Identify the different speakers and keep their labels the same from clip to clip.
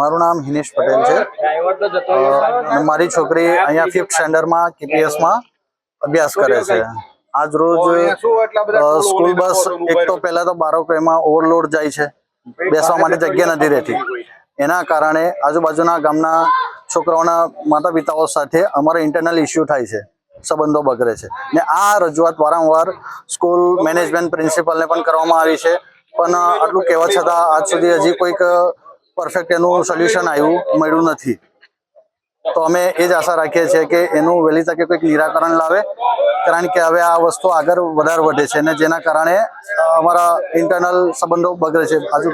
Speaker 1: મારું નામ હિનેશ પટેલ છે. મારી છોકરી અહીંયા ફિફ્થ સ્ટેન્ડર્ડમાં કેપીએસમાં અભ્યાસ કરે છે. આજ રોજ સ્કૂલ બસ એક તો પહેલા તો બાળકો એમાં ઓવરલોડ જાય છે. બેસવા માટે જગ્યા નથી રહેતી. એના કારણે આજુબાજુના ગામના છોકરાઓના માતા પિતાઓ સાથે અમારો ઇન્ટરનલ ઇસ્યુ થાય છે. સંબંધો બગડે છે. ને આ રજૂઆત વારંવાર સ્કૂલ મેનેજમેન્ટ પ્રિન્સિપલને પણ કરવામાં આવી છે. પણ આટલું કહેવા છતાં આજ સુધી હજી કોઈક પરફેક્ટ એનું સોલ્યુશન આવ્યું, મળ્યું નથી. તો અમે એ જ આશા રાખીએ છીએ કે એનું વહેલી તકે કોઈક નિરાકરણ લાવે, કારણ કે હવે આ વસ્તુ આગળ વધારે વધે છે અને જેના કારણે અમારા ઇન્ટરનલ સંબંધો બગડે છે. આજુ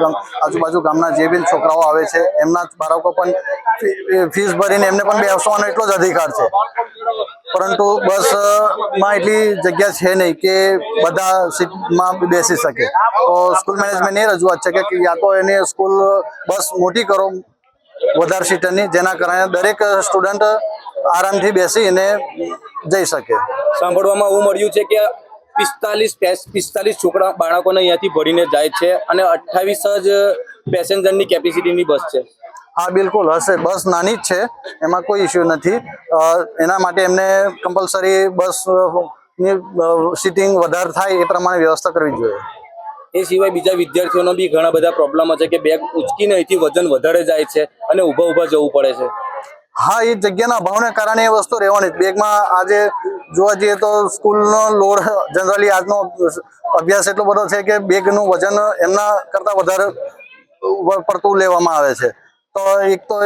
Speaker 1: આજુબાજુ ગામના જે બી છોકરાઓ આવે છે, એમના બાળકો પણ ફીસ ભરીને એમને પણ બેસવાનો એટલો જ અધિકાર છે. પરંતુ બસમાં એટલી જગ્યા છે નહીં કે બધા સીટમાં બેસી શકે. તો સ્કૂલ મેનેજમેન્ટ એ રજૂઆત છે કે યા તો એની સ્કૂલ બસ મોટી કરો, વધારે સીટરની જેના કારણે દરેક સ્ટુડન્ટ આરામથી બેસીને જઈ શકે.
Speaker 2: સાંભળવામાં એવું મળ્યું છે કે પિસ્તાલીસ પિસ્તાલીસ છોકરા, બાળકોને અહીંયાથી ભરીને જાય છે અને અઠ્ઠાવીસ જ પેસેન્જરની કેપેસિટીની બસ છે.
Speaker 1: હા બિલકુલ હશે. બસ નાની જ છે. એમાં કોઈ ઇસ્યુ નથી. એના માટે એમને કમ્પલસરી બસની સીટિંગ વધારે થાય એ પ્રમાણે વ્યવસ્થા કરવી જોઈએ.
Speaker 2: એ સિવાય બીજા વિદ્યાર્થીઓનો બી ઘણા બધા પ્રોબ્લેમો છે કે બેગ ઉચકીને અહીંથી વજન વધારે જાય છે અને ઊભા ઊભા જવું પડે છે.
Speaker 1: હા એ જગ્યાના અભાવને કારણે એ વસ્તુ રહેવાની બેગમાં આજે જોવા જઈએ તો સ્કૂલનો લોડ જનરલી આજનો અભ્યાસ એટલો બધો છે કે બેગનું વજન એમના કરતાં વધારે પડતું લેવામાં આવે છે. તો એક તો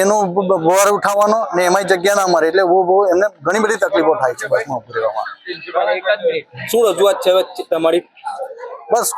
Speaker 1: એનું બોર ઉઠાવવાનો ને એમાંય જગ્યા ના મળે એટલે બહુ બહુ એમને ઘણી બધી તકલીફો થાય છે બસમાં ઊભી રહેવામાં.
Speaker 2: શું રજૂઆત છે તમારી?
Speaker 1: બસ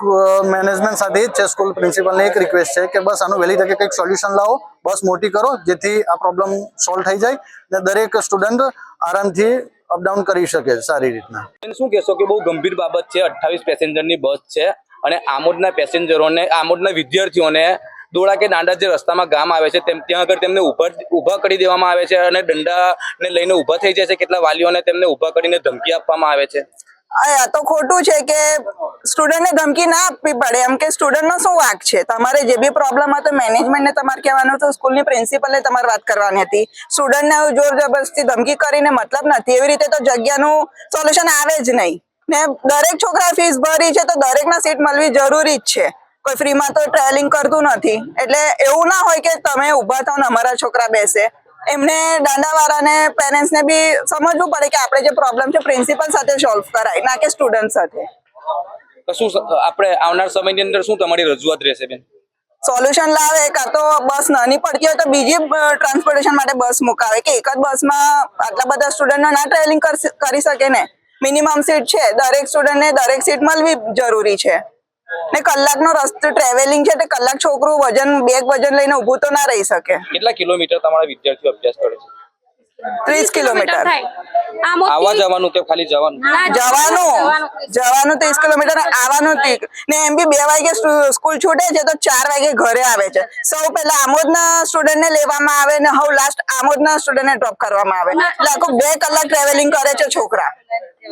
Speaker 1: મેનેજમેન્ટ સાથે જ છે સ્કૂલ પ્રિન્સિપલને એક રિક્વેસ્ટ છે કે બસ આનું વહેલી તકે કંઈક સોલ્યુશન લાવો બસ મોટી કરો જેથી આ પ્રોબ્લેમ સોલ્વ થઈ જાય ને દરેક સ્ટુડન્ટ આરામથી અપડાઉન કરી શકે સારી રીતના.
Speaker 2: શું કહેશો કે બહુ ગંભીર બાબત છે અઠ્ઠાવીસ પેસેન્જરની બસ છે અને આમોદના પેસેન્જરોને આમોદના વિદ્યાર્થીઓને દોડા કે દાંડા જે રસ્તામાં ગામ આવે છે, તેમ ત્યાં આગળ તેમને ઊભા ઊભા કરી દેવામાં આવે છે અને દંડાને લઈને ઊભા થઈ જાય છે. કેટલા વાલીઓને તેમને ઊભા કરીને ધમકી આપવામાં આવે છે.
Speaker 3: તો ખોટું છે કે સ્ટુડન્ટને ધમકી ના આપવી પડે. એમ કે સ્ટુડન્ટનો શું વાંક છે? તમારે જે બી પ્રોબ્લેમ હતો મેનેજમેન્ટને તમારે કહેવાનું હતું સ્કૂલની પ્રિન્સિપલને તમારે વાત કરવાની હતી. સ્ટુડન્ટને જોર જબરદસ્તી ધમકી કરીને મતલબ નથી. એવી રીતે તો જગ્યાનું સોલ્યુશન આવે જ નહીં. ને દરેક છોકરા ફીસ ભરી છે, તો દરેકના સીટ મળવી જરૂરી જ છે. કોઈ ફ્રીમાં તો ટ્રાવેલિંગ કરતું નથી. એટલે એવું ના હોય કે તમે ઊભા થાવ ને અમારા છોકરા બેસે. એમને દાંડાવાળાને પેરેન્ટ્સને બી સમજવું પડે કે આપણે જે પ્રોબ્લેમ છે પ્રિન્સિપલ સાથે સોલ્વ કરાય ના કે સ્ટુડન્ટ સાથે.
Speaker 2: તો શું આપણે આવનાર સમયની અંદર શું તમારી રજૂઆત રહેશે બેન?
Speaker 3: સોલ્યુશન લાવે કાં તો બસ નાની પડતી હોય તો બીજી ટ્રાન્સપોર્ટેશન માટે બસ મુકાવે. કે એક જ બસમાં આટલા બધા સ્ટુડન્ટનો ના ટ્રાવેલિંગ કરી શકે ને? મિનિમમ સીટ છે દરેક સ્ટુડન્ટને દરેક સીટ મળવી જરૂરી છે. ને કલાકનો રસ્તો ટ્રાવેલિંગ છે એટલે કલાક છોકરું વજન બેગ વજન લઈને ઊભું તો ના રહી શકે.
Speaker 2: કેટલા કિલોમીટર તમારા વિદ્યાર્થીઓ અભ્યાસ કરે છે?
Speaker 3: ત્રીસ કિલોમીટર.
Speaker 2: આવા જવાનું કે ખાલી જવાનું?
Speaker 3: જવાનું. જવાનું. ત્રીસ કિલોમીટર આવવાનું ને એમ બી બે વાગે સ્કૂલ છૂટે છે તો ચાર વાગે ઘરે આવે છે. સૌ પહેલા આમોદના સ્ટુડન્ટને લેવામાં આવે ને હવે લાસ્ટ આમોદના સ્ટુડન્ટને ડ્રોપ કરવામાં આવે. એટલે આખું બે કલાક ટ્રાવેલિંગ કરે છે છોકરા.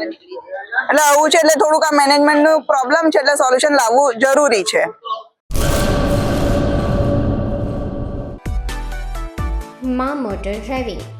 Speaker 3: એટલે આવું છે એટલે થોડુંક આ મેનેજમેન્ટનું પ્રોબ્લેમ છે એટલે સોલ્યુશન લાવવું જરૂરી છે.
Speaker 4: માં motor driving